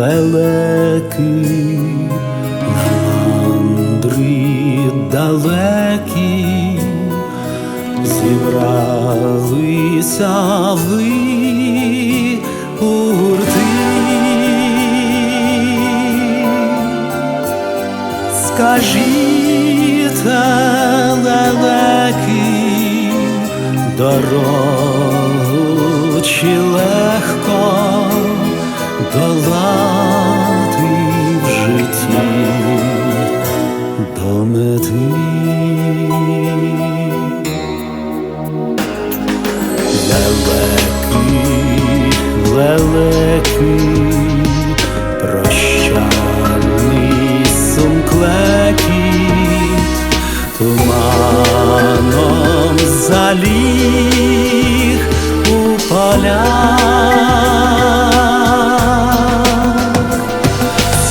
Лелеки, на мандри далекі, зібралися ви у гурти. Скажіть, лелеки, дорогу чи легко долати в житті до мети. Лелеки, прощальний сумклекіт, туманом заліг у полях.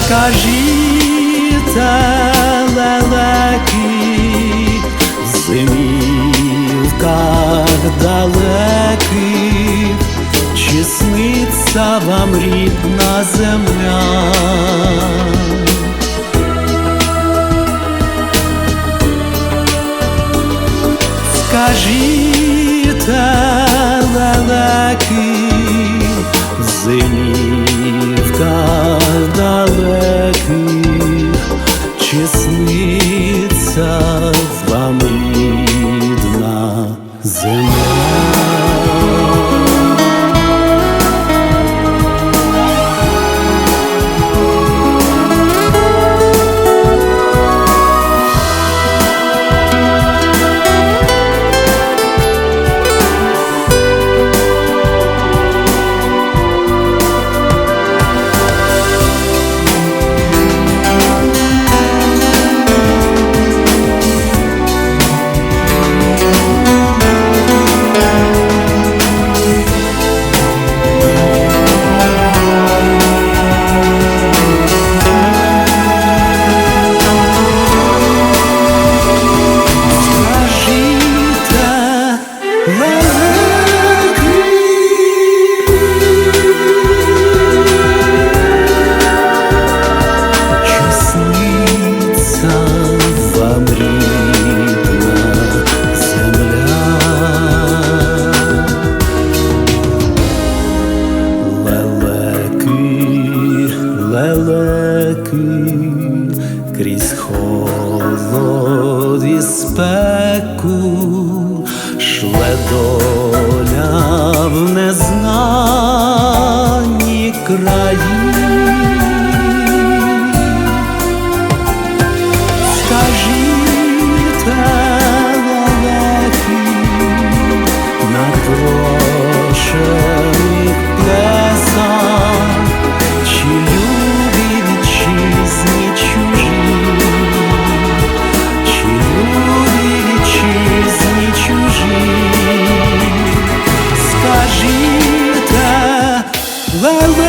Скажіть, сниться вам рідна земля? Скажіть, лелеки, в зимівках далеких, чи сниться лелеки, крізь холод і спеку шле доля в незнані краї. Лелеки,